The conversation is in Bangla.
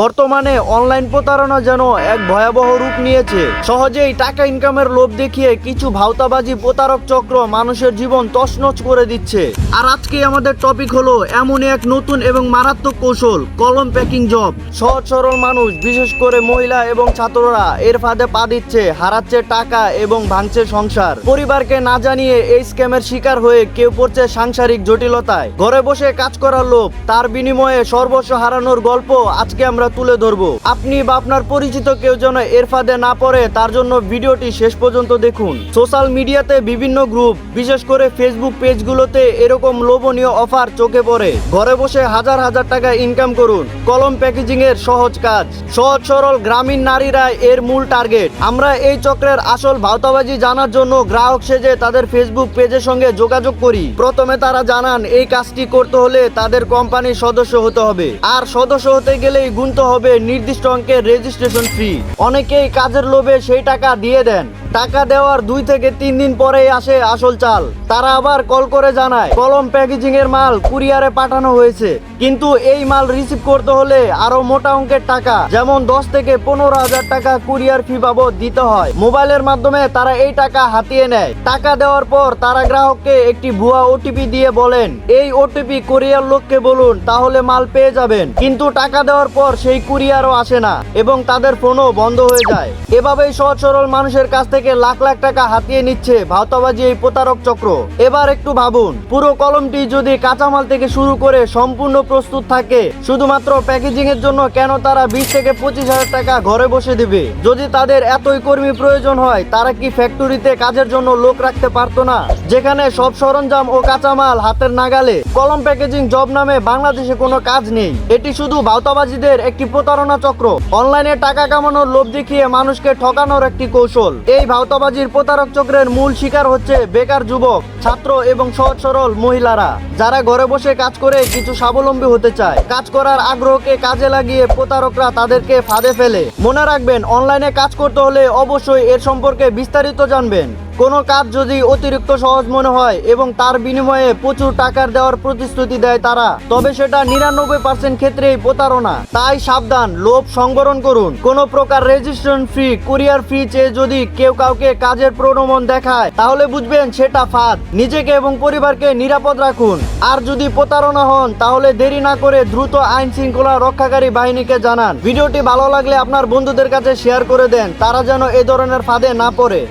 বর্তমানে অনলাইন প্রতারণা যেন এক ভয়াবহ রূপ নিয়েছে। সহজেই টাকা ইনকামের লোভ দেখিয়ে কিছু ভাওতাবাজি প্রতারক চক্র মানুষের জীবন তছনছ করে দিচ্ছে। আর আজকে আমাদের টপিক হলো এমনই এক নতুন এবং মারাত্মক কৌশল, কলম প্যাকিং জব সহজ সরল মানুষ, বিশেষ করে মহিলা এবং ছাত্ররা, এর ফাঁদে পা দিচ্ছে, হারাচ্ছে টাকা এবং ভাঙছে সংসার। পরিবারকে না জানিয়ে এই স্ক্যামের শিকার হয়ে কেউ পড়ছে সাংসারিক জটিলতায়। ঘরে বসে কাজ করার লোভ, তার বিনিময়ে সর্বস্ব হারানোর গল্প আজকে আমরা তুলে ধরবো। আপনি বা আপনার পরিচিত কেউ যেন এর ফাঁদে না পড়ে, তার জন্য ভিডিওটি শেষ পর্যন্ত দেখুন। সোশ্যাল মিডিয়াতে বিভিন্ন গ্রুপ, বিশেষ করে ফেসবুক পেজগুলোতে এরকম লোভনীয় অফার চোখে পড়ে। ঘরে বসে হাজার হাজার টাকা ইনকাম করুন। কলম প্যাকেজিং এর সহজ কাজ। সহজ সরল গ্রামীণ নারীরা এর মূল টার্গেট আমরা এই চক্রের আসল ভাওতাবাজি জানার জন্য গ্রাহক সেজে তাদের ফেসবুক পেজের সঙ্গে যোগাযোগ করি। প্রথমে তারা জানান, এই কাজটি করতে হলে তাদের কোম্পানির সদস্য হতে হবে। আর সদস্য হতে গেলেই গুনতে হবে নির্দিষ্ট অঙ্কের রেজিস্ট্রেশন ফি অনেকেই কাজের লোভে সেই টাকা দিয়ে দেন। টাকা দেওয়ার দুই থেকে তিন দিন পরেই আসে আসল চাল। তারা আবার কল করে জানায়, কলম প্যাকেজিং এর মাল কুরিয়ারে পাঠানো হয়েছে। কিন্তু এই মাল রিসিভ করতে হলে আরও মোটা অঙ্কের টাকা, যেমন দশ থেকে পনেরো হাজার টাকা কুরিয়ার ফি বাবদ দিতে হয়। মোবাইলের মাধ্যমে তারা এই টাকা হাতিয়ে নেয়। টাকা দেওয়ার পর তারা গ্রাহককে একটি ভুয়া ওটিপি দিয়ে বলেন, এই ওটিপি কুরিয়ার লোককে বলুন, তাহলে মাল পেয়ে যাবেন। কিন্তু টাকা দেওয়ার পর সেই কুরিয়ারও আসে না এবং তাদের ফোনও বন্ধ হয়ে যায়। এভাবেই সহজ সরল মানুষের কাছ থেকে লাখ লাখ টাকা হাতিয়ে নিচ্ছে ভাওতাবাজি এই প্রতারক চক্র। এবার একটু ভাবুন, পুরো কলমটি যদি কাঁচামাল থেকে শুরু করে সম্পূর্ণ প্রস্তুত থাকে, শুধুমাত্র প্যাকেজিং এর জন্য কেন তারা বিশ থেকে পঁচিশ হাজার টাকা ঘরে বসে দিবে? যদি তাদের এতই কর্মী প্রয়োজন হয়, তারা কি ফ্যাক্টরিতে কাজের জন্য লোক রাখতে পারতো না? যেখানে সব সরঞ্জাম ও কাঁচামাল হাতের নাগালে, কলম প্যাকেজিং জব নামে বাংলাদেশে কোনো কাজ নেই। এটি শুধু ভাওতাবাজিদের একটি প্রতারণা চক্র। অনলাইনে টাকা কামানোর লোভ দেখিয়ে মানুষকে ঠকানোর একটি কৌশল। এই ভাওতাবাজির প্রতারক চক্রের মূল শিকার হচ্ছে বেকার যুবক, ছাত্র এবং সহজ সরল মহিলারা, যারা ঘরে বসে কাজ করে কিছু স্বাবলম্বী হতে চায়। কাজ করার আগ্রহকে কাজে লাগিয়ে প্রতারকরা তাদেরকে ফাঁদে ফেলে। মনে রাখবেন, অনলাইনে কাজ করতে হলে অবশ্যই এর সম্পর্কে বিস্তারিত জানবেন। কোনো কাজ যদি অতিরিক্ত সহজ মনে হয় এবং তার বিনিময়ে প্রচুর টাকার দেওয়ার প্রতিশ্রুতি দেয় তারা, তবে সেটা নিরানব্বই পার্সেন্ট ক্ষেত্রেই প্রতারণা। তাই সাবধান, লোভ সংবরণ করুন। কোনো প্রকার রেজিস্ট্রেশন ফি কুরিয়ার ফি চেয়ে যদি কেউ কাউকে কাজের প্রলোভন দেখায়, তাহলে বুঝবেন সেটা ফাঁদ। নিজেকে এবং পরিবারকে নিরাপদ রাখুন। আর যদি প্রতারণা হন, তাহলে দেরি না করে দ্রুত আইন শৃঙ্খলা রক্ষাকারী বাহিনীকে জানান। ভিডিওটি ভালো লাগলে আপনার বন্ধুদের কাছে শেয়ার করে দেন। তারা যেন এ ধরনের ফাঁদে না পড়ে।